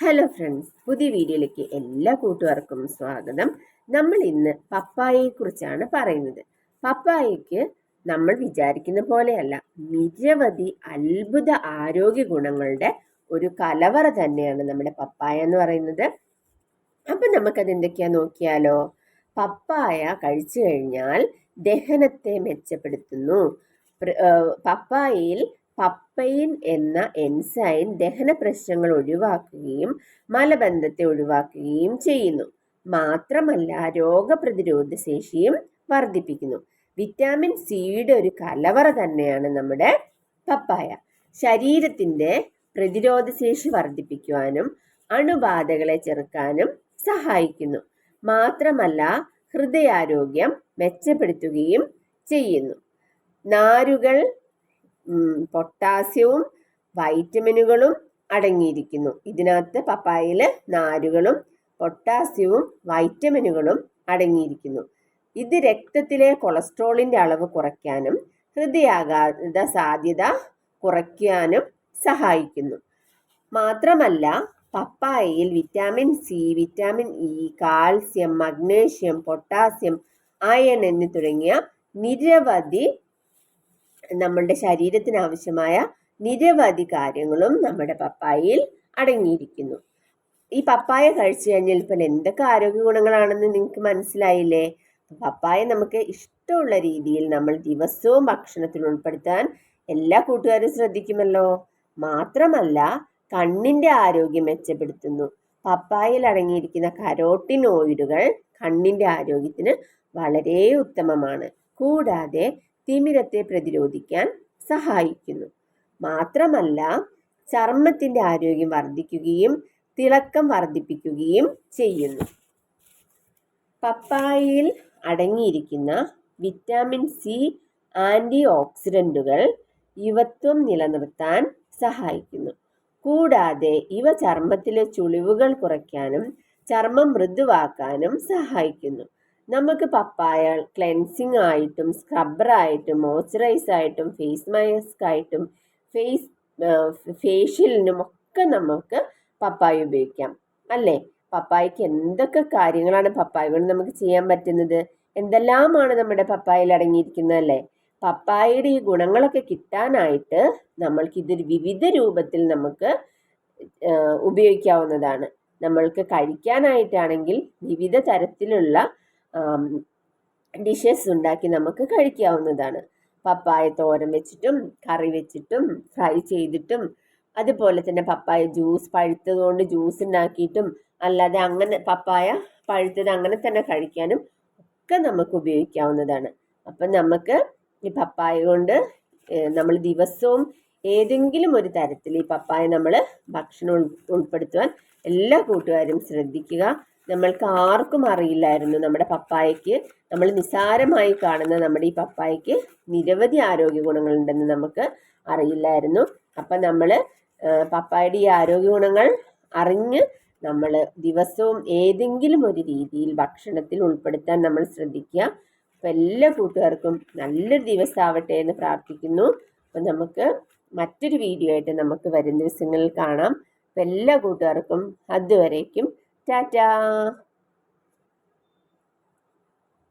Hello friends പുതിയ വീഡിയോയിലേക്ക് എല്ലാ കൂട്ടുകാർക്കും സ്വാഗതം. നമ്മൾ ഇന്ന് പപ്പായയെക്കുറിച്ചാണ് പറയുന്നത്. പപ്പായയ്ക്ക് നമ്മൾ വിചാരിക്കുന്ന പോലെയല്ല നിരവധി അത്ഭുത ആരോഗ്യ ഗുണങ്ങളുടെ ഒരു കലവറ തന്നെയാണ് നമ്മുടെ പപ്പായ എന്ന് പറയുന്നത്. അപ്പം നമുക്കത് എന്തൊക്കെയാ നോക്കിയാലോ? പപ്പായ കഴിച്ചു കഴിഞ്ഞാൽ ദഹനത്തെ മെച്ചപ്പെടുത്തുന്നു. പപ്പായയിൽ പപ്പയിൻ എന്ന എൻസൈൻ ദഹന പ്രശ്നങ്ങൾ ഒഴിവാക്കുകയും മലബന്ധത്തെ ഒഴിവാക്കുകയും ചെയ്യുന്നു. മാത്രമല്ല രോഗപ്രതിരോധ ശേഷിയും വർദ്ധിപ്പിക്കുന്നു. വിറ്റാമിൻ സിയുടെ ഒരു കലവറ തന്നെയാണ് നമ്മുടെ പപ്പായ. ശരീരത്തിന്റെ പ്രതിരോധശേഷി വർദ്ധിപ്പിക്കുവാനും അണുബാധകളെ ചെറുക്കാനും സഹായിക്കുന്നു. മാത്രമല്ല ഹൃദയാരോഗ്യം മെച്ചപ്പെടുത്തുകയും ചെയ്യുന്നു. നാരുകൾ പൊട്ടാസ്യവും വൈറ്റമിനുകളും അടങ്ങിയിരിക്കുന്നു. ഇതിനകത്ത് പപ്പായയിൽ നാരുകളും പൊട്ടാസ്യവും വൈറ്റമിനുകളും അടങ്ങിയിരിക്കുന്നു. ഇത് രക്തത്തിലെ കൊളസ്ട്രോളിന്റെ അളവ് കുറയ്ക്കാനും ഹൃദയാഘാത സാധ്യത കുറയ്ക്കാനും സഹായിക്കുന്നു. മാത്രമല്ല പപ്പായയിൽ vitamin C vitamin E calcium magnesium potassium iron എന്നി തുടങ്ങിയ നിരവധി നമ്മളുടെ ശരീരത്തിന് ആവശ്യമായ നിരവധി കാര്യങ്ങളും നമ്മുടെ പപ്പായയിൽ അടങ്ങിയിരിക്കുന്നു. ഈ പപ്പായ കഴിച്ചു കഴിഞ്ഞാൽ ഇപ്പോൾ എന്തൊക്കെ ആരോഗ്യ ഗുണങ്ങളാണെന്ന് നിങ്ങൾക്ക് മനസ്സിലായില്ലേ? പപ്പായ നമുക്ക് ഇഷ്ടമുള്ള രീതിയിൽ നമ്മൾ ദിവസവും ഭക്ഷണത്തിൽ ഉൾപ്പെടുത്താൻ എല്ലാ കൂട്ടുകാരും ശ്രദ്ധിക്കുമല്ലോ. മാത്രമല്ല കണ്ണിന്റെ ആരോഗ്യം മെച്ചപ്പെടുത്തുന്നു. പപ്പായയിൽ അടങ്ങിയിരിക്കുന്ന കരോട്ടിനോയിഡുകൾ കണ്ണിന്റെ ആരോഗ്യത്തിന് വളരെ ഉത്തമമാണ്. കൂടാതെ തിമിരത്തെ പ്രതിരോധിക്കാൻ സഹായിക്കുന്നു. മാത്രമല്ല ചർമ്മത്തിന്റെ ആരോഗ്യം വർദ്ധിക്കുകയും തിളക്കം വർദ്ധിപ്പിക്കുകയും ചെയ്യുന്നു. പപ്പായയിൽ അടങ്ങിയിരിക്കുന്ന വിറ്റാമിൻ സി ആന്റി ഓക്സിഡന്റുകൾ യുവത്വം നിലനിർത്താൻ സഹായിക്കുന്നു. കൂടാതെ ഇവ ചർമ്മത്തിലെ ചുളിവുകൾ കുറയ്ക്കാനും ചർമ്മം മൃദുവാക്കാനും സഹായിക്കുന്നു. നമുക്ക് പപ്പായ ക്ലെൻസിങ് ആയിട്ടും സ്ക്രബ്ബറായിട്ടും മോയ്സ്ചറൈസ് ആയിട്ടും ഫേസ് മാസ്ക് ആയിട്ടും ഫേസ് ഫേഷ്യലിനും ഒക്കെ നമുക്ക് പപ്പായ ഉപയോഗിക്കാം. അല്ലേ? പപ്പായക്ക് എന്തൊക്കെ കാര്യങ്ങളാണ് പപ്പായ കൊണ്ട് നമുക്ക് ചെയ്യാൻ പറ്റുന്നത്? എന്തെല്ലാമാണ് നമ്മുടെ പപ്പായയിൽ അടങ്ങിയിരിക്കുന്നത് അല്ലേ? പപ്പായയുടെ ഈ ഗുണങ്ങളൊക്കെ കിട്ടാനായിട്ട് നമ്മൾക്ക് ഇതൊരു വിവിധ രൂപത്തിൽ നമുക്ക് ഉപയോഗിക്കാവുന്നതാണ്. നമ്മൾക്ക് കഴിക്കാനായിട്ടാണെങ്കിൽ വിവിധ തരത്തിലുള്ള ഡിഷസ് ഉണ്ടാക്കി നമുക്ക് കഴിക്കാവുന്നതാണ്. പപ്പായ തോരൻ വെച്ചിട്ടും കറി വെച്ചിട്ടും ഫ്രൈ ചെയ്തിട്ടും അതുപോലെ തന്നെ പപ്പായ ജ്യൂസ് പഴുത്തത് കൊണ്ട് ജ്യൂസ് ഉണ്ടാക്കിയിട്ടും അല്ലാതെ അങ്ങനെ പപ്പായ പഴുത്തത് അങ്ങനെ തന്നെ കഴിക്കാനും ഒക്കെ നമുക്ക് ഉപയോഗിക്കാവുന്നതാണ്. അപ്പം നമുക്ക് ഈ പപ്പായ കൊണ്ട് നമ്മൾ ദിവസവും ഏതെങ്കിലും ഒരു തരത്തിൽ ഈ പപ്പായ നമ്മൾ ഭക്ഷണം ഉൾ ഉൾപ്പെടുത്തുവാൻ എല്ലാ കൂട്ടുകാരും ശ്രദ്ധിക്കുക. നമ്മൾക്ക് ആർക്കും അറിയില്ലായിരുന്നു നമ്മുടെ പപ്പായയ്ക്ക്. നമ്മൾ നിസ്സാരമായി കാണുന്ന നമ്മുടെ ഈ പപ്പായയ്ക്ക് നിരവധി ആരോഗ്യ ഗുണങ്ങളുണ്ടെന്ന് നമുക്ക് അറിയില്ലായിരുന്നു. അപ്പം നമ്മൾ പപ്പായയുടെ ഈ ആരോഗ്യ ഗുണങ്ങൾ അറിഞ്ഞ് നമ്മൾ ദിവസവും ഏതെങ്കിലും ഒരു രീതിയിൽ ഭക്ഷണത്തിൽ ഉൾപ്പെടുത്താൻ നമ്മൾ ശ്രദ്ധിക്കുക. അപ്പം എല്ലാ കൂട്ടുകാർക്കും നല്ലൊരു ദിവസമാവട്ടെ എന്ന് പ്രാർത്ഥിക്കുന്നു. അപ്പം നമുക്ക് മറ്റൊരു വീഡിയോ ആയിട്ട് നമുക്ക് വരും ദിവസങ്ങളിൽ കാണാം. അപ്പം എല്ലാ കൂട്ടുകാർക്കും അതുവരേക്കും Ra